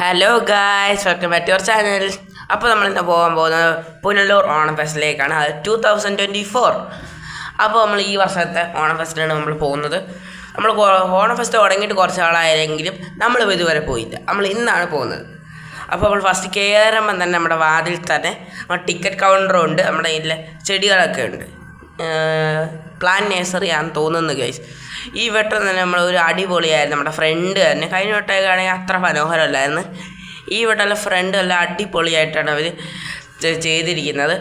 Hello guys welcome back to your channel അപ്പോൾ നമ്മൾ ഇന്ന് പോകാൻ പോകുന്നത് പുനലൂർ ഓണം ഫെസ്റ്റിലേക്കാണ്. അത് ടു തൗസൻഡ് ട്വന്റി ഫോർ അപ്പോൾ നമ്മൾ ഈ വർഷത്തെ ഓണം ഫെസ്റ്റിലാണ് നമ്മൾ പോകുന്നത്. നമ്മൾ ഓണം ഫെസ്റ്റ് തുടങ്ങിയിട്ട് കുറച്ച് ആളായെങ്കിലും നമ്മൾ ഇതുവരെ പോയില്ല. നമ്മൾ ഇന്നാണ് പോകുന്നത്. അപ്പോൾ നമ്മൾ ഫസ്റ്റ് കയറുമ്പം തന്നെ നമ്മുടെ വാതിൽ തന്നെ ടിക്കറ്റ് കൗണ്ടറും ഉണ്ട്. നമ്മുടെ ഇതിലെ ചെടികളൊക്കെ ഉണ്ട്. പ്ലാൻ നേഴ്സറി ആണെന്ന് തോന്നുന്നു ഗൈസ് ഈ വട്ടം തന്നെ നമ്മൾ ഒരു അടിപൊളിയായിരുന്നു നമ്മുടെ ഫ്രണ്ട് തന്നെ. കഴിഞ്ഞ വട്ടമൊക്കെ ആണെങ്കിൽ അത്ര മനോഹരമല്ലായിരുന്നു. ഈ വട്ടം ഫ്രണ്ട് എല്ലാം അടിപൊളിയായിട്ടാണ് അവർ ചെയ്തിരിക്കുന്നത്.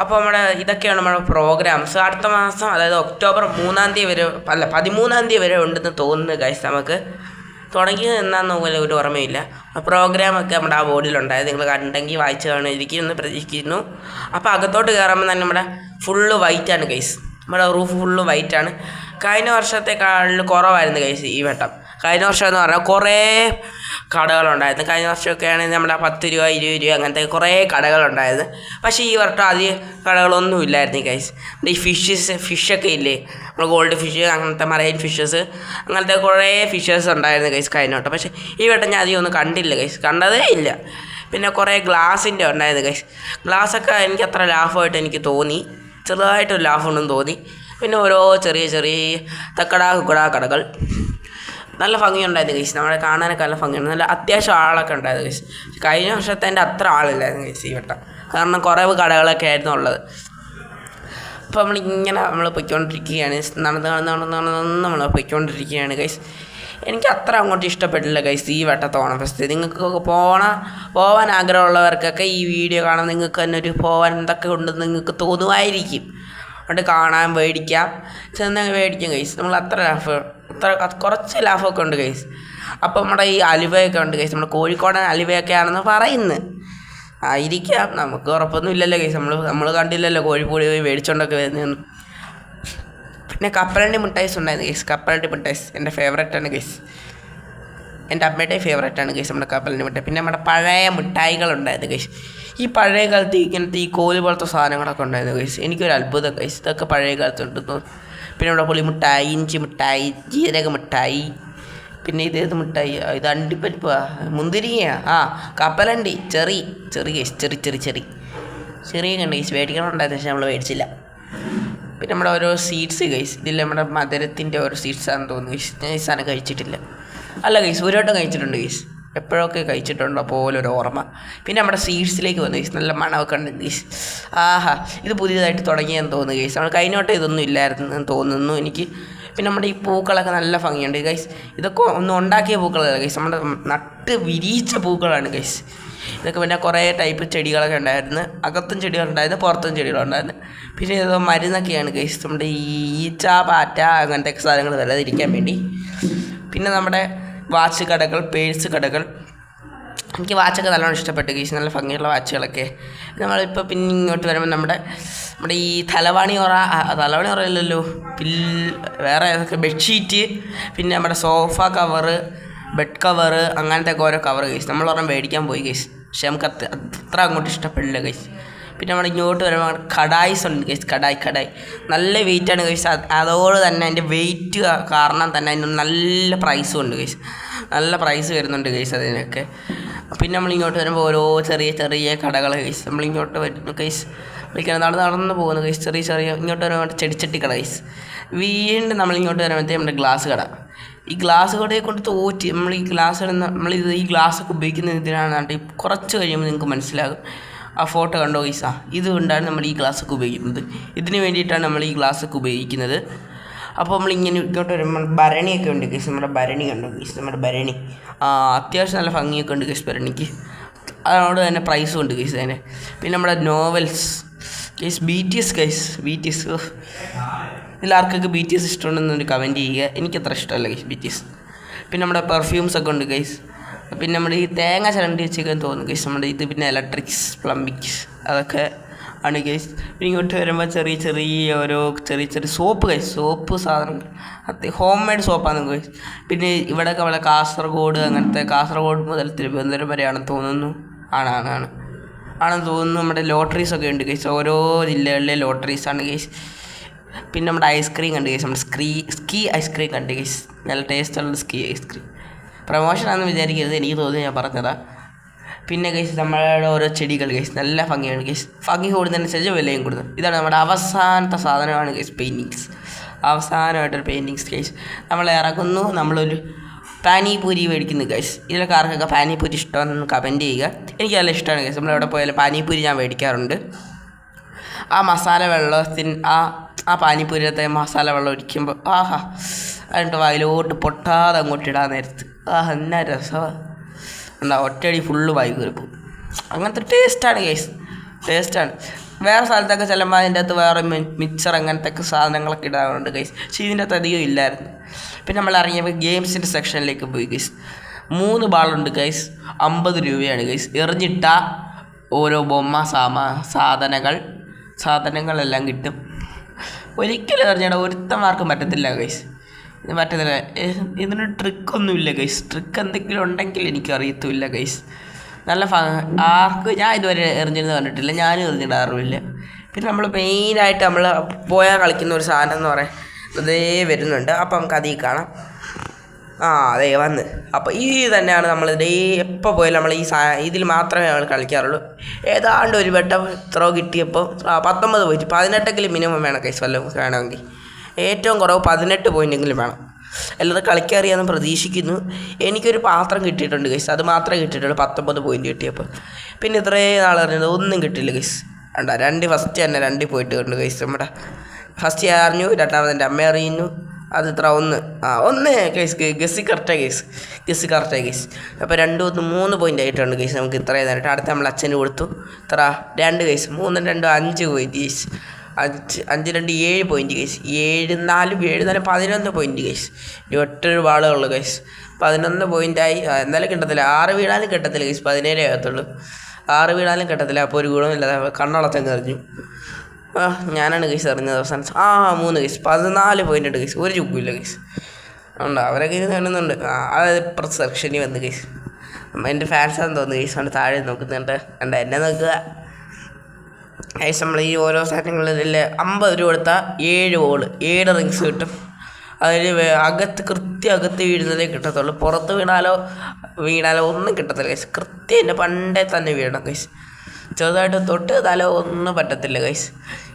അപ്പോൾ നമ്മുടെ ഇതൊക്കെയാണ് നമ്മുടെ പ്രോഗ്രാംസ് അടുത്ത മാസം അതായത് ഒക്ടോബർ മൂന്നാം തീയതി വരെ അല്ല പതിമൂന്നാം തീയതി വരെ ഉണ്ടെന്ന് തോന്നുന്നു ഗൈസ് നമുക്ക്. തുടങ്ങിയത് എന്നാന്ന് പോലെ ഒരു ഓർമ്മയില്ല. പ്രോഗ്രാമൊക്കെ നമ്മുടെ ആ ബോർഡിലുണ്ടായത് നിങ്ങൾ കണ്ടെങ്കിൽ വായിച്ച് കാണുമായിരിക്കും പ്രതീക്ഷിക്കുന്നു. അപ്പോൾ അകത്തോട്ട് കയറുമ്പോൾ തന്നെ നമ്മുടെ ഫുള്ള് വൈറ്റാണ് ഗൈസ് നമ്മുടെ റൂഫ് ഫുള്ള് വൈറ്റാണ് കഴിഞ്ഞ വർഷത്തെക്കാളിൽ കുറവായിരുന്നു കൈസ് ഈ വട്ടം. കഴിഞ്ഞ വർഷം എന്ന് പറഞ്ഞാൽ കുറേ കടകളുണ്ടായിരുന്നു. കഴിഞ്ഞ വർഷമൊക്കെ ആണെങ്കിൽ നമ്മുടെ പത്ത് രൂപ ഇരുപത് രൂപ അങ്ങനത്തെ കുറേ കടകളുണ്ടായിരുന്നു. പക്ഷേ ഈ വർഷം അധികം കടകളൊന്നും ഇല്ലായിരുന്നു കൈസ് ഈ ഫിഷസ് ഫിഷൊക്കെ ഇല്ലേ? നമ്മുടെ ഗോൾഡ് ഫിഷ് അങ്ങനത്തെ മറൈൻ ഫിഷസ് അങ്ങനത്തെ കുറേ ഫിഷസ് ഉണ്ടായിരുന്നു കൈസ് കഴിഞ്ഞ വട്ടം. പക്ഷേ ഈ വട്ടം ഞാൻ അധികം ഒന്നും കണ്ടില്ല കൈസ് കണ്ടതേ ഇല്ല. പിന്നെ കുറേ ഗ്ലാസിന്റെ ഉണ്ടായിരുന്നു കൈസ് ഗ്ലാസ്സൊക്കെ എനിക്ക് അത്ര ലാഭമായിട്ട് എനിക്ക് തോന്നി. ചെറുതായിട്ടൊരു ലാഭമുണ്ടെന്ന് തോന്നി. പിന്നെ ഓരോ ചെറിയ ചെറിയ തക്കടാ കുക്കടാ കടകൾ. നല്ല ഭംഗിയുണ്ടായിരുന്നു ഗൈസ് നമ്മളെ കാണാനൊക്കെ നല്ല ഭംഗിയുണ്ട്. നല്ല അത്യാവശ്യം ആളൊക്കെ ഉണ്ടായിരുന്നു ഗൈസ് കഴിഞ്ഞ വർഷത്തെ എന്റെ അത്ര ആളില്ലായിരുന്നു ഗൈസ് ഈ വട്ടം. കാരണം കുറേ കടകളൊക്കെ ആയിരുന്നു ഉള്ളത്. അപ്പോൾ നമ്മളിങ്ങനെ നമ്മൾ പൊയ്ക്കൊണ്ടിരിക്കുകയാണ്. നടന്ന് നടന്ന് നടന്ന് നടന്ന് നമ്മൾ പൊയ്ക്കൊണ്ടിരിക്കുകയാണ് ഗൈസ് എനിക്ക് അത്ര അങ്ങോട്ട് ഇഷ്ടപ്പെട്ടില്ല ഗൈസ് ഈ വട്ടത്തെ ഓണം ഫെസ്റ്റ് നിങ്ങൾക്കൊക്കെ പോണ പോകാൻ ആഗ്രഹമുള്ളവർക്കൊക്കെ ഈ വീഡിയോ കാണാൻ നിങ്ങൾക്ക് തന്നെ ഒരു പോകാൻ എന്തൊക്കെ ഉണ്ടെന്ന് നിങ്ങൾക്ക് തോന്നുമായിരിക്കും. അതുകൊണ്ട് കാണാൻ മേടിക്കാം. ചെന്ന് മേടിക്കും ഗൈസ് നമ്മൾ അത്ര ലാഫ് അത്ര കുറച്ച് ലാഭമൊക്കെ ഉണ്ട് ഗൈസ് അപ്പോൾ നമ്മുടെ ഈ അലുവയൊക്കെ ഉണ്ട് ഗൈസ് നമ്മുടെ കോഴിക്കോടൻ അലുവയൊക്കെ ആണെന്ന് പറയുന്നത് ആയിരിക്കാം നമുക്ക് ഉറപ്പൊന്നും ഇല്ലല്ലോ ഗൈസ് നമ്മൾ നമ്മൾ കണ്ടില്ലല്ലോ കോഴിക്കോട് പോയി മേടിച്ചോണ്ടൊക്കെ വരുന്നതെന്ന്. പിന്നെ കപ്പലണ്ടി മിഠായിസ് ഉണ്ടായിരുന്നു ഗൈസ് കപ്പലണ്ടി മിഠായിസ് എന്റെ ഫേവറേറ്റ് ആണ് ഗൈസ് എന്റെ അമ്മയുടെ ഫേവറേറ്റ് ആണ് ഗൈസ് നമ്മുടെ കപ്പലണ്ടി മിഠായി. പിന്നെ നമ്മുടെ പഴയ മിഠായികളുണ്ടായിരുന്നു ഗൈസ് ഈ പഴയ കാലത്ത് ഇങ്ങനത്തെ ഈ കോൽ പോലത്തെ സാധനങ്ങളൊക്കെ ഉണ്ടായിരുന്നു കൈസ് എനിക്കൊരു അത്ഭുതം കൈസ് ഇതൊക്കെ പഴയ കാലത്ത് ഉണ്ടെന്ന്. പിന്നെ ഇവിടെ പുളി മിഠായി ഇഞ്ചി മിഠായി ജീരക മിഠായി പിന്നെ ഇതേത് മിഠായി ഇത് അണ്ടിപ്പരിപ്പാ. മുന്തിരിങ്ങയാ. ആ കപ്പലണ്ടി. Cherry. Cherry guys cherry cherry cherry. ചെറിയ കണ്ട കേസ് മേടിക്കണമുണ്ടായിരുന്നു പക്ഷേ നമ്മൾ മേടിച്ചില്ല. പിന്നെ നമ്മുടെ ഓരോ സീഡ്സ് കൈസ് ഇതിൽ നമ്മുടെ മധുരത്തിന്റെ ഓരോ സീഡ്സ് ആണെന്ന് തോന്നുന്നു ഗൈസ് ഞാൻ ഈ സാധനം കഴിച്ചിട്ടില്ല. അല്ല കൈസ് ഒരു വട്ടം കഴിച്ചിട്ടുണ്ട് ഗൈസ് എപ്പോഴൊക്കെ കഴിച്ചിട്ടുണ്ടോ പോലൊരു ഓർമ്മ. പിന്നെ നമ്മുടെ സീഡ്സിലേക്ക് വന്നു ഗൈസ് നല്ല മണമൊക്കെ ഉണ്ട് ഗൈസ് ആഹാ ഇത് പുതിയതായിട്ട് തുടങ്ങിയെന്ന് തോന്നുന്നു ഗൈസ് നമ്മൾ കഴിഞ്ഞ വട്ടം ഇതൊന്നും ഇല്ലായിരുന്നു എന്ന് തോന്നുന്നു എനിക്ക്. പിന്നെ നമ്മുടെ ഈ പൂക്കളൊക്കെ നല്ല ഭംഗിയുണ്ട് ഗൈസ് ഇതൊക്കെ ഒന്നും ഉണ്ടാക്കിയ പൂക്കളല്ല ഗൈസ് നമ്മുടെ നട്ട് വിരിയിച്ച പൂക്കളാണ് ഗൈസ് ഇതൊക്കെ പിന്നെ കുറേ ടൈപ്പ് ചെടികളൊക്കെ ഉണ്ടായിരുന്നു. അകത്തും ചെടികളുണ്ടായിരുന്നു പുറത്തും ചെടികളുണ്ടായിരുന്നു പിന്നെ ഏതോ മരുന്നൊക്കെയാണ് ഗൈസ് നമ്മുടെ ഈ ഈച്ച പാറ്റ അങ്ങനത്തെ സാധനങ്ങൾ വരാതിരിക്കാൻ വേണ്ടി. പിന്നെ നമ്മുടെ വാച്ച് കടകൾ പേഴ്സ് കടകൾ. എനിക്ക് വാച്ചൊക്കെ നല്ലോണം ഇഷ്ടപ്പെട്ടു ഗീസ് നല്ല ഭംഗിയുള്ള വാച്ചുകളൊക്കെ. നമ്മളിപ്പോൾ പിന്നെ ഇങ്ങോട്ട് വരുമ്പോൾ നമ്മുടെ നമ്മുടെ ഈ തലവാണി ഉറ തലവാണി ഉറയില്ലല്ലോ പിൽ വേറെ ഏതൊക്കെ ബെഡ്ഷീറ്റ് പിന്നെ നമ്മുടെ സോഫ കവറ് ബെഡ് കവറ് അങ്ങനത്തെ ഒക്കെ ഓരോ കവർ ഗൈസ് നമ്മൾ ഒരെണ്ണം മേടിക്കാൻ പോയി ഗൈസ് പക്ഷെ നമുക്ക് അത്ര അത്ര അങ്ങോട്ട് ഇഷ്ടപ്പെടില്ല ഗൈസ് പിന്നെ നമ്മൾ ഇങ്ങോട്ട് വരുമ്പോൾ കടായിസ് ഉണ്ട് ഗൈസ് കടായ് കടായി. നല്ല വെയിറ്റ് ആണ് ഗൈസ് അതോട് തന്നെ അതിന്റെ വെയിറ്റ് കാരണം തന്നെ അതിന് നല്ല പ്രൈസും ഉണ്ട് ഗൈസ് നല്ല പ്രൈസ് വരുന്നുണ്ട് ഗൈസ് അതിനൊക്കെ. പിന്നെ നമ്മൾ ഇങ്ങോട്ട് വരുമ്പോൾ ഓരോ ചെറിയ ചെറിയ കടകൾ ഗൈസ് നമ്മൾ ഇങ്ങോട്ട് വരുന്നു ഗൈസ് വിളിക്കണം നടന്ന് നടന്ന് പോകുന്നു ഗൈസ് ചെറിയ ചെറിയ ഇങ്ങോട്ട് വരുമ്പോൾ ചെടിച്ചട്ടി കട ഗൈസ് വീണ്ടും നമ്മൾ ഇങ്ങോട്ട് വരുമ്പോഴത്തേക്കും നമ്മുടെ ഗ്ലാസ് കട. ഈ ഗ്ലാസ് കടയെ കൊണ്ട് തോറ്റി നമ്മൾ ഈ ഗ്ലാസ് നമ്മൾ ഇത് ഈ ഗ്ലാസ് ഒക്കെ ഉപയോഗിക്കുന്ന എന്തിനാണ് കുറച്ച് കഴിയുമ്പോൾ നിങ്ങൾക്ക് മനസ്സിലാകും. ആ ഫോട്ടോ കണ്ടോ ഈസ? ഇത് ഇതുകൊണ്ടാണ് നമ്മൾ ഈ ഗ്ലാസ് ഒക്കെ ഉപയോഗിക്കുന്നത്. ഇതിന് വേണ്ടിയിട്ടാണ് നമ്മൾ ഈ ഗ്ലാസ് ഒക്കെ ഉപയോഗിക്കുന്നത്. അപ്പോൾ നമ്മൾ ഇങ്ങനെ ഇങ്ങോട്ട് വരുമ്പോൾ ഭരണിയൊക്കെ ഉണ്ട് കേസ് നമ്മുടെ ഭരണി കണ്ടോ കേസ് നമ്മുടെ ഭരണി. അത്യാവശ്യം നല്ല ഭംഗിയൊക്കെ ഉണ്ട് കേസ് ഭരണിക്ക്. അതോട് തന്നെ പ്രൈസും ഉണ്ട് കേസ് അതിന്. പിന്നെ നമ്മുടെ novels guys B T S guys B T S എല്ലാവർക്കൊക്കെ B T S ഇഷ്ടമുണ്ടെന്നൊരു കമന്റ് ചെയ്യുക. എനിക്കത്ര ഇഷ്ടമല്ല ഗൈസ് ബി ടി എസ് പിന്നെ നമ്മുടെ പെർഫ്യൂംസ് ഒക്കെ ഉണ്ട് ഗൈസ് പിന്നെ നമ്മുടെ ഈ തേങ്ങ ചിരണ്ടി വെച്ചേക്കാൻ തോന്നുന്നു ഗൈസ് നമ്മുടെ ഇത് പിന്നെ ഇലക്ട്രിക്സ് പ്ലംബിക്സ് അതൊക്കെ ആണ് ഗൈസ് പിന്നെ ഇങ്ങോട്ട് വരുമ്പോൾ ചെറിയ ചെറിയ ഓരോ ചെറിയ ചെറിയ സോപ്പ് ഗൈസ് സോപ്പ് സാധനങ്ങൾ. അത് ഹോം മെയ്ഡ് സോപ്പാണ് ഗൈസ് പിന്നെ ഇവിടെയൊക്കെ നമ്മളെ കാസർഗോഡ് അങ്ങനത്തെ കാസർഗോഡ് മുതൽ തിരുവനന്തപുരം വരെയാണെന്ന് തോന്നുന്നു. ആണ് ആണ് ആണ്. ആണെന്ന് തോന്നുന്നു നമ്മുടെ ലോട്ടറീസ് ഒക്കെ ഉണ്ട് ഗൈസ് ഓരോ ജില്ലകളിലെ ലോട്ടറീസ് ആണ് ഗൈസ് പിന്നെ നമ്മുടെ ഐസ്ക്രീം കണ്ട് ഗൈസ് നമ്മുടെ സ്ക്രീ സ്കീ ഐസ്ക്രീം കണ്ട് ഗൈസ് നല്ല ടേസ്റ്റുള്ള സ്കീ ഐസ്ക്രീം പ്രമോഷനാണെന്ന് വിചാരിക്കരുത് എനിക്ക് തോന്നി ഞാൻ പറഞ്ഞതാ. പിന്നെ ഗൈസ് നമ്മളുടെ ഓരോ ചെടികൾ ഗൈസ് നല്ല ഭംഗിയാണ് ഗൈസ് ഭംഗി കൂടുന്നതനുസരിച്ച് വിലയും കൂടുന്നു. ഇതാണ് നമ്മുടെ അവസാനത്തെ സാധനമാണ് ഗൈസ് പെയിന്റിങ്സ് അവസാനമായിട്ടൊരു പെയിന്റിങ്സ് ഗൈസ് നമ്മൾ ഇറങ്ങുന്നു നമ്മളൊരു പാനിപൂരി മേടിക്കുന്നു ഗൈസ് ഇതിലൊക്കെ ആർക്കൊക്കെ പാനിപൂരി ഇഷ്ടമാണെന്ന് കമന്റ് ചെയ്യുക. എനിക്ക് നല്ല ഇഷ്ടമാണ് ഗൈസ് നമ്മളെവിടെ പോയാലും പാനിപൂരി ഞാൻ മേടിക്കാറുണ്ട്. ആ മസാല വെള്ളത്തിന് ആ ആ പാനിപ്പൂരത്തെ മസാല വെള്ളം ഒഴിക്കുമ്പോൾ ആഹാ എന്നിട്ട് വായിലോട്ട് പൊട്ടാതെ അങ്ങോട്ട് ഇടാൻ നേരത്ത്. ആഹ് എന്നാ രസമാണ് എന്താ ഒറ്റയടി ഫുള്ള് വായി കയറി അങ്ങനത്തെ ടേസ്റ്റാണ് കേസ് ടേസ്റ്റാണ് വേറെ സ്ഥലത്തൊക്കെ ചെല്ലുമ്പോൾ അതിന്റെ അകത്ത് വേറെ മിക്സർ അങ്ങനത്തെ ഒക്കെ സാധനങ്ങളൊക്കെ ഇടാറുണ്ട് ഗൈസ് പക്ഷേ ഇതിന്റെ അകത്ത് അധികം ഇല്ലായിരുന്നു. പിന്നെ നമ്മൾ ഇറങ്ങിയപ്പോൾ ഗെയിംസിന്റെ സെക്ഷനിലേക്ക് പോയി ഗൈസ് മൂന്ന് ബാളുണ്ട് ഗൈസ് അമ്പത് രൂപയാണ് ഗൈസ് എറിഞ്ഞിട്ട ഓരോ ബൊമ്മ സാമാ സാധനങ്ങൾ സാധനങ്ങളെല്ലാം കിട്ടും. ഒരിക്കലും എറിഞ്ഞിട ഒരുത്തന്മാർക്കും പറ്റത്തില്ല ഗൈസ് ഏ- ഇതിന് ട്രിക്കൊന്നുമില്ല ഗൈസ് ട്രിക്ക് എന്തെങ്കിലും ഉണ്ടെങ്കിൽ എനിക്ക് അറിയത്തുമില്ല ഗൈസ് നല്ല ഫ ആർക്ക് ഞാൻ ഇതുവരെ എറിഞ്ഞിരുന്ന് കണ്ടിട്ടില്ല ഞാനും എറിഞ്ഞിടാറുമില്ല. പിന്നെ നമ്മൾ മെയിനായിട്ട് നമ്മൾ പോയാൽ കളിക്കുന്ന ഒരു സാധനം എന്ന് പറയാൻ ഇതേ വരുന്നുണ്ട്. അപ്പം നമുക്ക് അതിൽ കാണാം. ആ അതെ വന്ന്. അപ്പോൾ ഈ തന്നെയാണ് നമ്മൾ ഡേ എപ്പോൾ പോയാലും നമ്മൾ ഈ സാ ഇതിൽ മാത്രമേ നമ്മൾ കളിക്കാറുള്ളൂ. ഏതാണ്ട് ഒരു വട്ടം ത്രോ കിട്ടിയപ്പോൾ പത്തൊമ്പത് പോയിട്ട് പതിനെട്ടെങ്കിലും മിനിമം വേണം കൈസ് വല്ലതും വേണമെങ്കിൽ. ഏറ്റവും കുറവ് പതിനെട്ട് പോയിന്റെങ്കിലും വേണം. അല്ലാതെ കളിക്കാറിയാന്ന് പ്രതീക്ഷിക്കുന്നു. എനിക്കൊരു പാത്രം കിട്ടിയിട്ടുണ്ട് ഗൈസ് അത് മാത്രമേ കിട്ടിയിട്ടുള്ളൂ. പത്തൊമ്പത് പോയിന്റ് കിട്ടിയപ്പോൾ. പിന്നെ ഇത്രയും നാൾ അറിഞ്ഞത് ഒന്നും കിട്ടിയില്ല ഗൈസ് വേണ്ട രണ്ട് ഫസ്റ്റ് തന്നെ രണ്ടിൽ പോയിട്ട് കണ്ടു ഗൈസ് നമ്മുടെ ഫസ്റ്റ് ഞാൻ അറിഞ്ഞു രണ്ടാമത് എന്റെ അമ്മ അറിയുന്നു. അത് ഇത്ര ഒന്ന് ആ ഒന്ന് കേസ് ഗസ് കറക്റ്റാ കേസ് ഗസ് കറക്റ്റാ കേസ് അപ്പോൾ രണ്ട് ഒന്ന് മൂന്ന് പോയിന്റ് ആയിട്ടുണ്ട് കേസ് നമുക്ക് ഇത്രയും നേരിട്ട് അടുത്ത നമ്മൾ അച്ഛന് കൊടുത്തു. ഇത്ര രണ്ട് കേസ് മൂന്നും രണ്ടും അഞ്ച് പോയിന്റ് കേസ് അഞ്ച് അഞ്ച് രണ്ട് ഏഴ് പോയിന്റ് കേസ് ഏഴ് നാലും ഏഴ് നാല് പതിനൊന്ന് പോയിന്റ് കേസ് ഇനി ഒറ്റൊരു ഉള്ളൂ കേസ് പതിനൊന്ന് പോയിന്റായി എന്തായാലും കിട്ടത്തില്ല. ആറ് വീണാലും കിട്ടത്തില്ല കേസ് പതിനേഴേ ആകത്തുള്ളൂ. ആറ് വീണാലും കിട്ടത്തില്ല. അപ്പോൾ ഒരു ഗുണമില്ലാതെ കണ്ണളച്ചങ്ങ് എറിഞ്ഞു. ആ ഞാനാണ് കേസ് അറിഞ്ഞത് അവസാനം. ആ മൂന്ന് കേസ് പതിനാല് പോയിന്റ് ഉണ്ട് കേസ് ഒരു ചുപ്പില്ല കേസ് ഉണ്ട് അവരൊക്കെ ഇത് കാണുന്നുണ്ട് അതായത് ഇപ്പുറത്ത് സെക്ഷനിൽ വന്ന് കേസ് എന്റെ ഫാൻസാന്ന് തോന്നുന്നു കേസ് ആണ് താഴെ നോക്കുന്നുണ്ട് കണ്ട? എന്നെ നോക്കുക. നമ്മൾ ഈ ഓരോ സാധനങ്ങളിൽ അമ്പത് രൂപ കൊടുത്താൽ ഏഴ് ബോൾ ഏഴ് റിങ്സ് കിട്ടും. അതിൽ അകത്ത് കൃത്യം അകത്ത് വീഴുന്നതേ കിട്ടത്തുള്ളൂ. പുറത്ത് വീണാലോ വീണാലോ ഒന്നും കിട്ടത്തില്ല കൈസ് കൃത്യം എന്റെ പണ്ടേ തന്നെ വീഴണം കൈസ് ചെറുതായിട്ട് തൊട്ട് തല ഒന്നും പറ്റത്തില്ല കൈസ്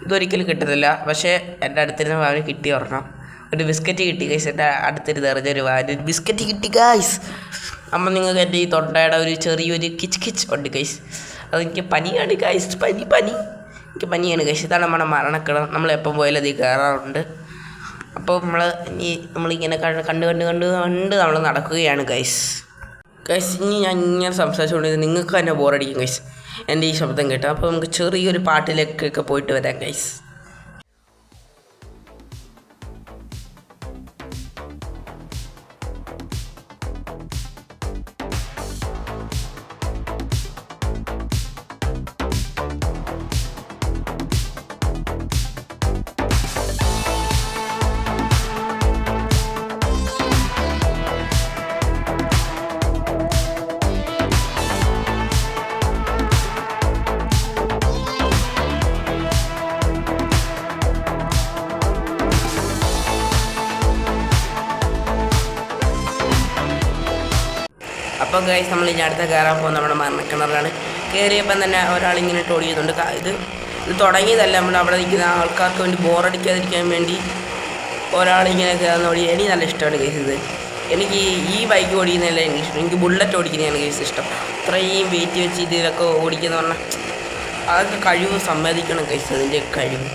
ഇതൊരിക്കലും കിട്ടത്തില്ല. പക്ഷേ എന്റെ അടുത്തിരുന്ന് അവന് കിട്ടി ഒരെണ്ണം. ഒരു ബിസ്ക്കറ്റ് കിട്ടി കൈസ് എന്റെ അടുത്തിരുന്ന് എറിഞ്ഞൊരു വാന് ബിസ്ക്കറ്റ് കിട്ടി കൈസ് അപ്പം നിങ്ങൾക്ക് എന്റെ ഈ തൊണ്ടയുടെ ഒരു ചെറിയൊരു കിച്ച് കിച്ച് ഉണ്ട് കൈസ് അതെനിക്ക് പനിയാണ് കൈസ് പനി പനി. എനിക്ക് പനിയാണ്. ഗൈസ് ഇതാണ് നമ്മുടെ മരണക്കിടം നമ്മളെപ്പം പോയാലും അതിൽ കയറാറുണ്ട് അപ്പോൾ നമ്മൾ ഇനി നമ്മളിങ്ങനെ കണ്ട് കണ്ട് കണ്ട് കണ്ട് നമ്മൾ നടക്കുകയാണ് ഗൈസ് ഗൈസ് ഇനി ഞാൻ ഇങ്ങനെ സംസാരിച്ചുകൊണ്ടിരുന്നത് നിങ്ങൾക്ക് തന്നെ ബോറടിക്കും ഗൈസ് എന്റെ ഈ ശബ്ദം കേട്ടോ. അപ്പോൾ നമുക്ക് ചെറിയൊരു പാട്ടിലേക്കൊക്കെ പോയിട്ട് വരാം ഗൈസ് അപ്പം ഗൈസ് നമ്മൾ ഇനി അടുത്ത കയറാൻ പോകുന്ന നമ്മുടെ മരണക്കിണറാണ് കയറിയപ്പം തന്നെ ഒരാളിങ്ങനെ ഓടിക്കുന്നുണ്ട് കാ- ഇത് ഇത് തുടങ്ങിയതല്ല നമ്മൾ അവിടെ നിൽക്കുന്ന ആൾക്കാർക്ക് വേണ്ടി ബോറടിക്കാതിരിക്കാൻ വേണ്ടി ഒരാളിങ്ങനെ കയറുന്ന ഓടി എനിക്ക് നല്ല ഇഷ്ടമാണ് ഗൈസ് ഇത്. എനിക്ക് ഈ ബൈക്ക് ഓടിക്കുന്നതല്ല എനിക്ക് ഇഷ്ടം. എനിക്ക് ബുള്ളറ്റ് ഓടിക്കുന്നതാണ് ഗൈസ് ഇഷ്ടം. ഇത്രയും വെയിറ്റ് വെച്ച് ഇതിലൊക്കെ ഓടിക്കുന്ന പറഞ്ഞാൽ അതൊക്കെ കഴിവ് സമ്മതിക്കണം ഗൈസ് അതിന്റെ കഴിവ്.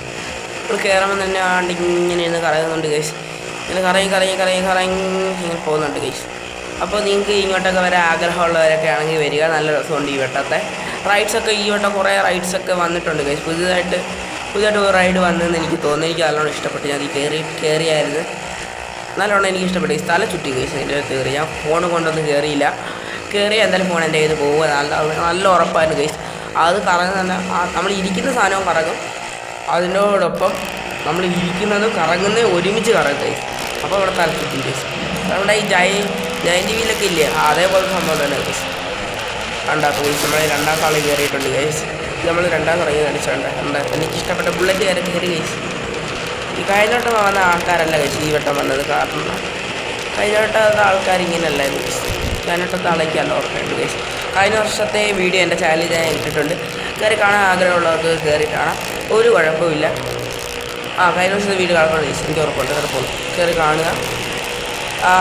നമ്മൾ കയറുമ്പോൾ തന്നെ ആണ്ട് ഇങ്ങനെ ഇരുന്ന് കറങ്ങുന്നുണ്ട് ഗൈസ് ഇങ്ങനെ കറങ്ങി കറങ്ങി കറങ്ങി കറങ്ങി ഇങ്ങനെ പോകുന്നുണ്ട് ഗൈസ് അപ്പോൾ നിങ്ങൾക്ക് ഇങ്ങോട്ടൊക്കെ വരാൻ ആഗ്രഹമുള്ളവരൊക്കെ ആണെങ്കിൽ വരിക. നല്ല രസമുണ്ട് ഈ വട്ടത്തെ. റൈഡ്സൊക്കെ ഈ വട്ടം കുറേ റൈഡ്സൊക്കെ വന്നിട്ടുണ്ട് ഗൈസ് പുതിയതായിട്ട് പുതിയതായിട്ട് റൈഡ് വന്നതെന്ന് എനിക്ക് തോന്നുന്നു. എനിക്ക് നല്ലോണം ഇഷ്ടപ്പെട്ടു. ഞാൻ ഈ കയറി കയറിയായിരുന്നു. നല്ലോണം എനിക്ക് ഇഷ്ടപ്പെട്ടു. ഈ സ്ഥലം ചുറ്റി ഗൈസ് എന്റെ കയറി. ഞാൻ ഫോൺ കൊണ്ടൊന്നും കയറിയില്ല. കയറി എന്തായാലും ഫോൺ എന്റെ കയ്യിൽ പോകുക നല്ല നല്ല ഉറപ്പായിരുന്നു ഗൈസ് അത് കറങ്ങുന്ന തന്നെ നമ്മൾ ഇരിക്കുന്ന സാധനവും കറങ്ങും. അതിനോടൊപ്പം നമ്മൾ ഇരിക്കുന്നതും കറങ്ങുന്നതും ഒരുമിച്ച് കറങ്ങും ഗൈസ് അപ്പോൾ ഇവിടെ തലത്തിൽ ഗൈസ് നമ്മുടെ ഈ ജയ ജയന്റ് വീലൊക്കെ ഇല്ലേ? അതേപോലെ സംഭവം തന്നെ. ഗൈസ് രണ്ടാമത്തെ ഗൈസ് നമ്മൾ രണ്ടാം കളി കയറിയിട്ടുണ്ട് ഗൈസ് നമ്മൾ രണ്ടാം തുടങ്ങി കാണിച്ചിട്ടുണ്ട് കണ്ട? എനിക്ക് ഇഷ്ടപ്പെട്ട ബുള്ളറ്റ് കയറി കയറി ഗൈസ് ഈ കഴിഞ്ഞ വട്ടം വന്ന ആൾക്കാരല്ല ഗൈസ് ഈ വട്ടം വന്നത്. കാരണം കഴിഞ്ഞ വട്ടം വന്ന ആൾക്കാർ ഇങ്ങനെയല്ലായിരുന്നു ഗൈസ് ഞാനിട്ടത്തെ ആളേക്കല്ല ഓർക്കുന്നുണ്ട് ഗൈസ് കഴിഞ്ഞ വർഷത്തെ വീഡിയോ എന്റെ ചാനലിൽ ഞാൻ ഇട്ടിട്ടുണ്ട്. കയറി കാണാൻ ആഗ്രഹമുള്ളവർക്ക് കയറി കാണാം. ഒരു കുഴപ്പമില്ല ആ കഴിഞ്ഞ വർഷത്തെ വീഡിയോ കാണുമ്പോൾ ഗൈസ് എനിക്ക് ഉറപ്പുണ്ട്. ചിലപ്പോൾ കയറി കാണുക. ആ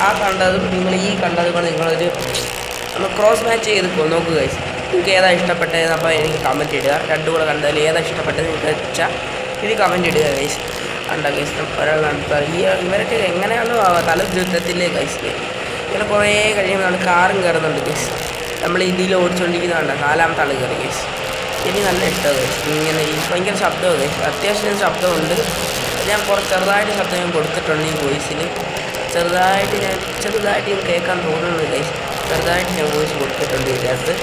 ആ- കണ്ടതും നിങ്ങൾ ഈ കണ്ടതും കൂടെ നിങ്ങളൊരു ക്രോസ് മാച്ച് ചെയ്ത് നോക്കുക നിങ്ങൾക്ക് ഏതാ ഇഷ്ടപ്പെട്ടത് അപ്പോൾ എനിക്ക് കമന്റ് ഇടുക. രണ്ടും കൂടെ കണ്ടതിൽ ഏതാ ഇഷ്ടപ്പെട്ടത് നിങ്ങൾക്ക് വെച്ചാൽ ഇത് കമന്റ് ഇടുക ഗൈസ് കണ്ട ഗൈസ് നടത്തുക ഈ ഇവരൊക്കെ എങ്ങനെയാണോ തല ദുരിതത്തിലെ ഗൈസ് ഇങ്ങനെ കുറേ കഴിയുമ്പോൾ കാറും കയറുന്നുണ്ട് ഗൈസ് നമ്മൾ ഇന്ത്യയിൽ ഓടിച്ചുകൊണ്ടിരിക്കുന്നതാണ് നാലാമത്തെ ആൾ കയറി ഗൈസ് എനിക്ക് നല്ല ഇഷ്ടമാണ് ഗൈസ് ഇങ്ങനെ ഈ ഭയങ്കര ശബ്ദമാണ് ഗൈസ് അത്യാവശ്യം ശബ്ദമുണ്ട്. ഞാൻ കുറച്ച് ചെറുതായിട്ട് ശബ്ദം ഞാൻ കൊടുത്തിട്ടുണ്ട് ഈ വോയിസിൽ ചെറുതായിട്ട് ഞാൻ ചെറുതായിട്ട് കേൾക്കാൻ തോന്നുന്നു ഗൈസ് ചെറുതായിട്ട് ഞാൻ വോയിസ് കൊടുത്തിട്ടുണ്ട് ഇതിനകത്ത്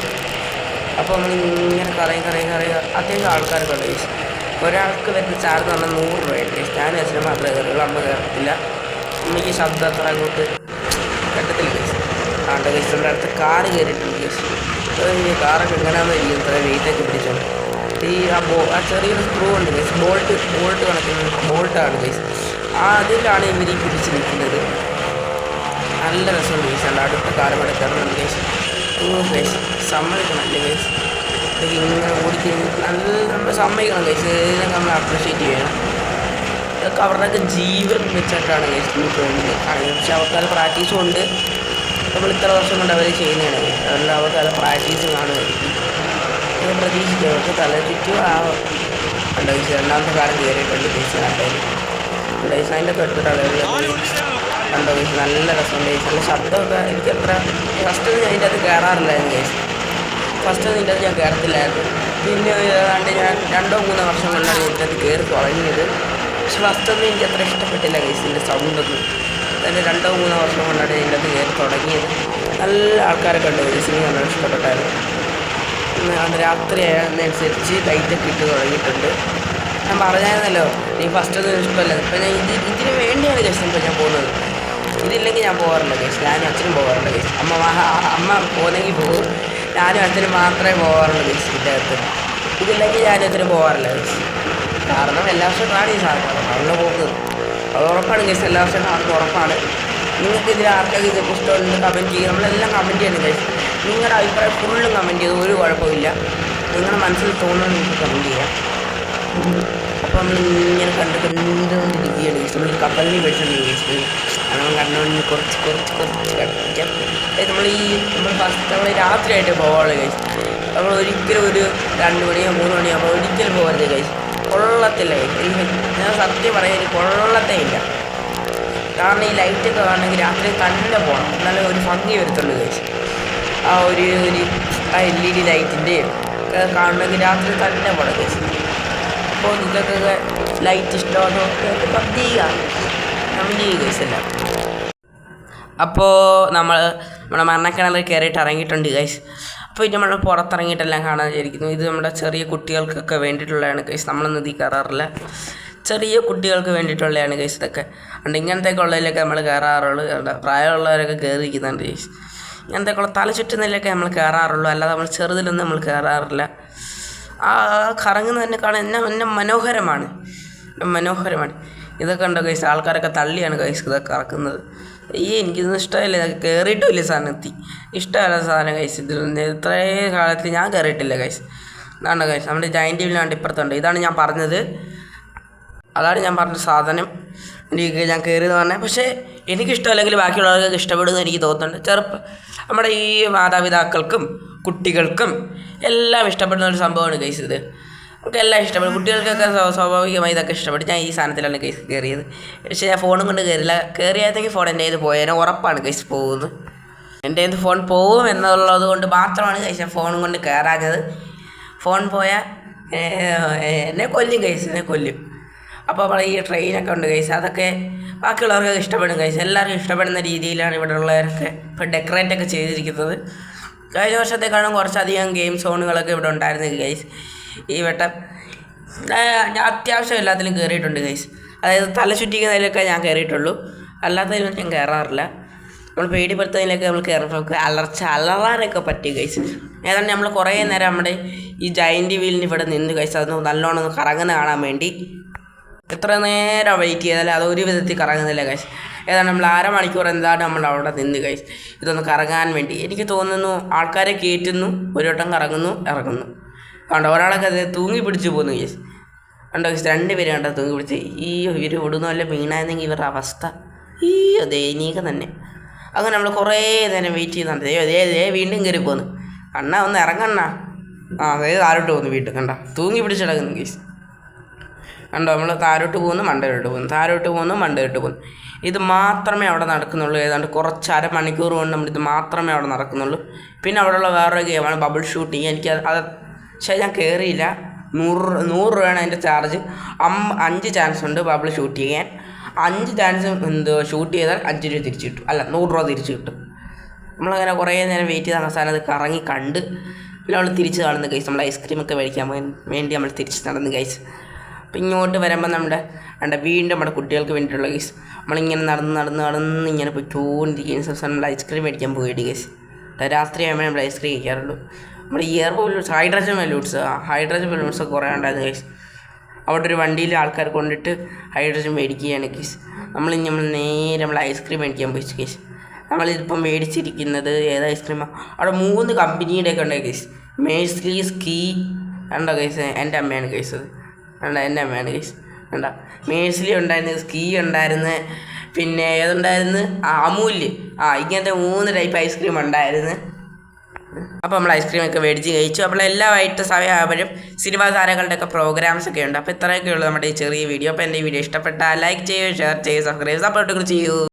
അപ്പോൾ നമ്മൾ ഇങ്ങനെ കറയും കറയും കറയും അത്യാവശ്യം ആൾക്കാരൊക്കെ ഉണ്ട് ഗൈസ് ഒരാൾക്ക് വരുന്ന ചാർജ് പറഞ്ഞാൽ നൂറ് രൂപയുണ്ട് ഗൈസ് ഞാൻ അച്ഛനും മാത്രമേ കയറുള്ളൂ. അമ്മ കയറത്തില്ല. അമ്മയ്ക്ക് ശബ്ദം അത്ര അങ്ങോട്ട് കെട്ടത്തില്ല ഗൈസ് ആണ്ട് ഗൈസ് നമ്മുടെ അടുത്ത് കാറ് കയറിയിട്ടുണ്ട് ഗൈസ് ഈ കാറൊക്കെ എങ്ങനെയാണെന്ന് ഇരിക്കും ഇത്ര വെയിറ്റൊക്കെ പിടിച്ചോണ്ട്. ഈ ആ ബോ ആ ചെറിയൊരു സ്ക്രൂ ഉണ്ട് ഗൈസ് ബോൾട്ട് ബോൾട്ട് കണക്കുന്ന ബോൾട്ടാണ് ഗൈസ് അതിലാണ് ഇവർ ഈ പിടിച്ച് നിൽക്കുന്നത് നല്ല രസമുണ്ട് അല്ല അടുത്ത കാലം ഓ ഗൈസ് സമ്മതിക്കണമല്ലേ ഗൈസ് ഇതൊക്കെ ഇങ്ങനെ ഓടിക്കഴിഞ്ഞ് നല്ല നമ്മൾ സമ്മതിക്കണം ഗൈസ് ഇതിനൊക്കെ നമ്മൾ അപ്രിഷ്യേറ്റ് ചെയ്യണം. ഇതൊക്കെ അവരുടെയൊക്കെ ജീവൻ വെച്ചിട്ടാണ് ഗൈസ് നമുക്ക് വേണ്ടത് പക്ഷെ അവർക്ക് നല്ല പ്രാക്ടീസും ഉണ്ട്. നമ്മൾ ഇത്ര വർഷം കൊണ്ട് അവർ ചെയ്യുന്നതാണ്. അതുകൊണ്ട് അവർക്ക് നല്ല പ്രാക്ടീസ് കാണുമായിരിക്കും. പ്രതീക്ഷിക്കുക അവർക്ക് തല ചുറ്റും ആ ഗൈസ് രണ്ടാമത്തെ കാലം കയറിയിട്ടുണ്ട് ഗൈസ് നാട്ടിൽ ഗൈസ് അതിന്റെ തൊട്ടിട്ട് ആളുകൾ കണ്ടോ നല്ല രസമുണ്ട് ഗൈസ് നല്ല ശബ്ദമൊക്കെ എനിക്ക് അത്ര ഫസ്റ്റ് ഒന്നും അതിന്റെ അത് കയറാറില്ലായിരുന്നു ഗൈസ് ഫസ്റ്റ് ഒന്നും ഇതിന്റെ അത് ഞാൻ കയറത്തില്ലായിരുന്നു പിന്നെ ഏതാണ്ട് ഞാൻ രണ്ടോ മൂന്നോ വർഷം കൊണ്ടാണ് ഇതിന്റെ അത് കയറി തുടങ്ങിയത് പക്ഷെ ഫസ്റ്റ് ഒന്നും എനിക്ക് അത്ര ഇഷ്ടപ്പെട്ടില്ല ഗൈസ് ഇതിന്റെ സൗണ്ടൊന്നും അതിന്റെ രണ്ടോ മൂന്നോ വർഷം കൊണ്ടാണ് ഇതിന്റെ അത് കയറി തുടങ്ങിയത്. നല്ല ആൾക്കാരൊക്കെ ഉണ്ട് ഗൈസിന് നല്ല ഇഷ്ടപ്പെട്ടായിരുന്നു. അന്ന് രാത്രി ആയതിനനുസരിച്ച് ലൈറ്റൊക്കെ ഇട്ട് തുടങ്ങിയിട്ടുണ്ട്. ഞാൻ പറഞ്ഞായിരുന്നല്ലോ നീ ഫസ്റ്റ് ഒന്നും ഇഷ്ടമല്ല. ഇപ്പം ഞാൻ ഇത് ഇതിന് വേണ്ടിയാണ് ഗസ്റ്റ് ഇപ്പോൾ ഞാൻ പോകുന്നത്. ഇതില്ലെങ്കിൽ ഞാൻ പോകാറില്ല ഗേസ് ഞാനും അച്ഛനും പോകാറില്ല ഗേസ് അമ്മ അമ്മ പോകുന്നെങ്കിൽ പോകും. ഞാനും അച്ഛനും മാത്രമേ പോകാറുള്ളൂ ഗേസ് ഇതിന്റെ അകത്ത് ഇതില്ലെങ്കിൽ ഞാനും അച്ഛനും പോകാറില്ല ഗേസ് കാരണം എല്ലാ വർഷവും കാണും ഈ സാധനം. അവിടെ പോകുന്നത്. അത് ഉറപ്പാണ് ഗേസ് എല്ലാ വർഷവും കാണുന്നത് ഉറപ്പാണ്. നിങ്ങൾക്ക് ഇതിൽ ആർക്കൊക്കെ ഇത് ഇഷ്ടമുണ്ട് കമന്റ് ചെയ്യുക. നമ്മളെല്ലാം കമന്റ് ചെയ്യണം ഗൈസ് നിങ്ങളുടെ അഭിപ്രായം ഫുള്ളും കമന്റ് ചെയ്ത് ഒരു കുഴപ്പമില്ല നിങ്ങളുടെ മനസ്സിൽ തോന്നുന്നത് നിങ്ങൾക്ക് കമന്റ് ചെയ്യാം. അപ്പോൾ നമ്മൾ ഇങ്ങനെ കണ്ട് കണ്ടുകൊണ്ടിരിക്കുകയാണ് നമ്മൾ കപ്പലിൽ വെച്ചിട്ടുണ്ട് നമ്മൾ കണ്ടുകൊണ്ട് കുറച്ച് കുറച്ച് കുറച്ച് കളിക്കാം നമ്മൾ ഈ നമ്മൾ ഫസ്റ്റ് നമ്മൾ രാത്രിയായിട്ട് പോകാറുള്ളൂ കഴിച്ചു നമ്മൾ ഒരിക്കലും ഒരു രണ്ട് മണിയോ മൂന്ന് മണിയോ ആകുമ്പോൾ ഒരിക്കലും പോകരുത് കഴിച്ചു കൊള്ളത്തില്ല ഞാൻ സത്യം പറയാൻ കൊള്ളത്തേ ഇല്ല. കാരണം ഈ ലൈറ്റൊക്കെ കാണണമെങ്കിൽ രാത്രി തന്നെ പോകണം എന്നാലേ ഒരു ഭംഗി വരത്തുള്ളൂ കഴിച്ചു ആ ഒരു ഒരു എൽ ഇ ഡി ലൈറ്റിന്റെയും കാണണമെങ്കിൽ രാത്രി തന്നെ പോകണം ഗൈസ് അപ്പോൾ നിങ്ങൾക്കൊക്കെ ലൈറ്റ് ഇഷ്ടമാണോ? കമന്റ് ചെയ്യുക കമന്റ് അപ്പോൾ നമ്മൾ നമ്മുടെ മരണക്കിണറിൽ കയറിയിട്ട് ഇറങ്ങിയിട്ടുണ്ട് ഗൈസ് അപ്പോൾ ഇത് നമ്മൾ പുറത്തിറങ്ങിയിട്ടെല്ലാം കാണാൻ വിചാരിക്കുന്നു. ഇത് നമ്മുടെ ചെറിയ കുട്ടികൾക്കൊക്കെ വേണ്ടിയിട്ടുള്ളതാണ് ഗൈസ് നമ്മളൊന്നും ഇതിൽ കയറാറില്ല. ചെറിയ കുട്ടികൾക്ക് വേണ്ടിയിട്ടുള്ളതാണ് ഗൈസ് ഇതൊക്കെ. അതുകൊണ്ട് ഇങ്ങനത്തെ ഉള്ളതിലൊക്കെ നമ്മൾ കയറാറുള്ളൂ. പ്രായമുള്ളവരൊക്കെ കയറിയിരിക്കുന്നുണ്ട് ഗൈസ് ഇങ്ങനത്തെ ഉള്ള തല ചുറ്റുന്നതിലൊക്കെ നമ്മൾ കയറാറുള്ളൂ. അല്ലാതെ നമ്മൾ ചെറുതിലൊന്നും നമ്മൾ കയറാറില്ല. ആ കറങ്ങുന്ന തന്നെ കാണാൻ എന്നെ എന്നെ മനോഹരമാണ്. മനോഹരമാണ്. ഇതൊക്കെ ഉണ്ടോ കൈസ് ആൾക്കാരൊക്കെ തള്ളിയാണ് കൈസ് ഇതൊക്കെ കറക്കുന്നത് ഈ എനിക്കിതൊന്നും ഇഷ്ടമല്ല. കയറിയിട്ടുമില്ല സാധനത്തി ഇഷ്ടമല്ല സാധനം കൈസ് ഇതിൽ ഇത്രയും കാലത്തിൽ ഞാൻ കയറിയിട്ടില്ല കൈസ് ഇതാണ് കൈസ് നമ്മുടെ ജൈന്റ് വീലിനാണ്ട് ഇപ്പുറത്തുണ്ട്. ഇതാണ് ഞാൻ പറഞ്ഞത്. അതാണ് ഞാൻ പറഞ്ഞ സാധനം. എനിക്ക് ഞാൻ കയറിയെന്ന് പറഞ്ഞത് പക്ഷേ എനിക്കിഷ്ടമല്ലെങ്കിൽ ബാക്കിയുള്ളവർക്ക് ഇഷ്ടപ്പെടുമെന്ന് എനിക്ക് തോന്നുന്നുണ്ട്. ചെറുപ്പം നമ്മുടെ ഈ മാതാപിതാക്കൾക്കും കുട്ടികൾക്കും എല്ലാം ഇഷ്ടപ്പെടുന്ന ഒരു സംഭവമാണ് കേസ് ഇത്. നമുക്ക് എല്ലാം ഇഷ്ടപ്പെടും. കുട്ടികൾക്കൊക്കെ സ്വാ- സ്വാഭാവികമായി ഇതൊക്കെ ഇഷ്ടപ്പെടും. ഞാൻ ഈ സാധനത്തിലാണ് കേസ് കയറിയത് പക്ഷേ ഞാൻ ഫോണും കൊണ്ട് കയറില്ല കയറിയാത്തേക്ക് ഫോൺ എന്റെ ഇത് പോയേനെ ഉറപ്പാണ് കേസ് പോകുന്നത്. എന്റെ ഇത് ഫോൺ പോകും എന്നുള്ളത് കൊണ്ട് മാത്രമാണ് കേസ് ഞാൻ ഫോണും കൊണ്ട് കയറാഞ്ഞത് ഫോൺ പോയാൽ എന്നെ കൊല്ലും കേസ് എന്നെ കൊല്ലും. അപ്പോൾ നമ്മുടെ ഈ ട്രെയിനൊക്കെ ഉണ്ട് കേസ് അതൊക്കെ ബാക്കിയുള്ളവർക്ക് ഇഷ്ടപ്പെടും കൈസ് എല്ലാവർക്കും ഇഷ്ടപ്പെടുന്ന രീതിയിലാണ് ഇവിടെ ഉള്ളവരൊക്കെ ഇപ്പോൾ ഡെക്കറേറ്റ് ഒക്കെ ചെയ്തിരിക്കുന്നത്. കഴിഞ്ഞ വർഷത്തെക്കാളും കുറച്ചധികം ഗെയിം സോണുകളൊക്കെ ഇവിടെ ഉണ്ടായിരുന്നു ഗൈസ് ഈ വട്ടം അത്യാവശ്യം എല്ലാത്തിലും കയറിയിട്ടുണ്ട് ഗൈസ് അതായത് തല ചുറ്റിക്കുന്നതിലൊക്കെ ഞാൻ കയറിയിട്ടുള്ളൂ അല്ലാത്തതിലും ഞാൻ കയറാറില്ല നമ്മൾ പേടിപ്പെടുത്തതിലൊക്കെ നമ്മൾ കയറുമ്പോൾ അലർച്ച അലറാനൊക്കെ പറ്റി ഗൈസ് ഏതാണ്ട് നമ്മൾ കുറേ നേരം നമ്മുടെ ഈ ജയന്റ് വീലിന് ഇവിടെ നിന്ന് ഗൈസ് അതൊന്ന് നല്ലോണം കറങ്ങുന്ന കാണാൻ വേണ്ടി എത്ര നേരം വെയിറ്റ് ചെയ്താലും അതൊരു വിധത്തിൽ കറങ്ങുന്നില്ല കൈസ് ഏതാണ് നമ്മൾ അരമണിക്കൂർ എന്താണ് നമ്മൾ അവിടെ നിന്ന് കൈസ് ഇതൊന്ന് കറങ്ങാൻ വേണ്ടി. എനിക്ക് തോന്നുന്നു ആൾക്കാരെ കയറ്റുന്നു ഒരു വട്ടം കറങ്ങുന്നു ഇറങ്ങുന്നു. കണ്ടോ ഒരാളൊക്കെ അത് തൂങ്ങി പിടിച്ച് പോകുന്നു കൈസ് കണ്ടോ കൈസ് രണ്ട് പേര് കണ്ടോ തൂങ്ങി പിടിച്ച്. ഈ ഇവർ ഇവിടുന്ന് വല്ല വീണായിരുന്നെങ്കിൽ ഇവരുടെ അവസ്ഥ. ഈ ദയനീക തന്നെ. അങ്ങനെ നമ്മൾ കുറേ നേരം വെയിറ്റ് ചെയ്യുന്നുണ്ട്. ദേ ദേ ദേ വീണ്ടും കയറി പോന്നു. അണ്ണ ഒന്ന് ഇറങ്ങണ്ണ ആ അതായത് ആരോട്ട് പോകുന്നു വീട്ടിൽ കണ്ട തൂങ്ങി പിടിച്ചിടക്കുന്നു ഗൈസ് കണ്ടോ? നമ്മൾ താരോട്ട് പോകുന്നു മണ്ടയിലോട്ട് പോകുന്നു. താരോട്ട് പോകുന്നു മണ്ടയിലോട്ട് പോകുന്നു. ഇത് മാത്രമേ അവിടെ നടക്കുന്നുള്ളൂ. ഏതാണ്ട് കുറച്ച് അരമണിക്കൂർ കൊണ്ട് നമ്മൾ ഇത് മാത്രമേ അവിടെ നടക്കുന്നുള്ളൂ. പിന്നെ അവിടെയുള്ള വേറൊരു ഗെയിമാണ് ബബിൾ ഷൂട്ടിങ് എനിക്ക് അത് പക്ഷേ ഞാൻ കയറിയില്ല നൂറ് നൂറ് രൂപയാണ് അതിന്റെ ചാർജ് അം അഞ്ച് ചാൻസ് ഉണ്ട് ബബിൾ ഷൂട്ട് ചെയ്യാൻ. അഞ്ച് ചാൻസ് എന്ത് ഷൂട്ട് ചെയ്താൽ അഞ്ച് രൂപ തിരിച്ചു കിട്ടും. അല്ല നൂറ് രൂപ തിരിച്ചു കിട്ടും. നമ്മളങ്ങനെ കുറേ നേരം വെയിറ്റ് ചെയ്ത അവസാനം അത് കറങ്ങി കണ്ട് പിന്നെ നമ്മൾ തിരിച്ച് നടന്ന് കഴിച്ച് നമ്മൾ ഐസ്ക്രീമൊക്കെ മേടിക്കാൻ വേണ്ടി നമ്മൾ തിരിച്ച് നടന്ന് കഴിച്ച് അപ്പം ഇങ്ങോട്ട് വരുമ്പോൾ നമ്മുടെ അവിടെ വീണ്ടും നമ്മുടെ കുട്ടികൾക്ക് വേണ്ടിയിട്ടുള്ള കേസ് നമ്മളിങ്ങനെ നടന്ന് നടന്ന് നടന്ന് ഇങ്ങനെ പോയിക്കൊണ്ടിരിക്കുന്ന ദിവസം നമ്മൾ ഐസ്ക്രീം മേടിക്കാൻ പോയിട്ട് കേസ് രാത്രി ആകുമ്പോൾ നമ്മൾ ഐസ്ക്രീം കഴിക്കാറുള്ളൂ. നമ്മുടെ ear balloons hydrogen balloons hydrogen balloons കുറേ ഉണ്ടായിരുന്നു കേസ് അവിടെ ഒരു വണ്ടിയിൽ ആൾക്കാർ കൊണ്ടിട്ട് ഹൈഡ്രജൻ മേടിക്കുകയാണ് കേസ് നമ്മൾ നമ്മൾ നേരെ നമ്മൾ ഐസ്ക്രീം മേടിക്കാൻ പോയി കേസ് നമ്മളിതിപ്പം മേടിച്ചിരിക്കുന്നത് ഏത് ഐസ്ക്രീമാണ് അവിടെ മൂന്ന് കമ്പനിയുടെ ഒക്കെ ഉണ്ട് കേസ് മേഴ്സ്ലി സ്കീ കണ്ടോ കേസ് എന്റെ അമ്മയാണ് കേസ് അത്. കണ്ട എന്റെ അമ്മയാണ് ഗൈസ് വേണ്ട മേഴ്സിലി ഉണ്ടായിരുന്നു സ്കീ ഉണ്ടായിരുന്നു പിന്നെ ഏതുണ്ടായിരുന്നു? ആ അമൂല്യ ആ ഇങ്ങനത്തെ മൂന്ന് ടൈപ്പ് ഐസ്ക്രീം ഉണ്ടായിരുന്നു. അപ്പോൾ നമ്മൾ ഐസ്ക്രീം ഒക്കെ മേടിച്ച് കഴിച്ചു. അപ്പോൾ എല്ലാ വൈകിട്ട് സമയമാകുമ്പോഴും സിനിമാ താരങ്ങളുടെ ഒക്കെ പ്രോഗ്രാംസ് ഒക്കെ ഉണ്ട്. അപ്പോൾ ഇത്രയൊക്കെ ഉള്ളൂ നമ്മുടെ ഈ ചെറിയ വീഡിയോ. അപ്പോൾ എന്റെ ഈ വീഡിയോ ഇഷ്ടപ്പെട്ടാൽ ലൈക്ക് ചെയ്യൂ ഷെയർ ചെയ്യൂ സബ്സ്ക്രൈബ് സപ്പോർട്ട് ചെയ്യൂ.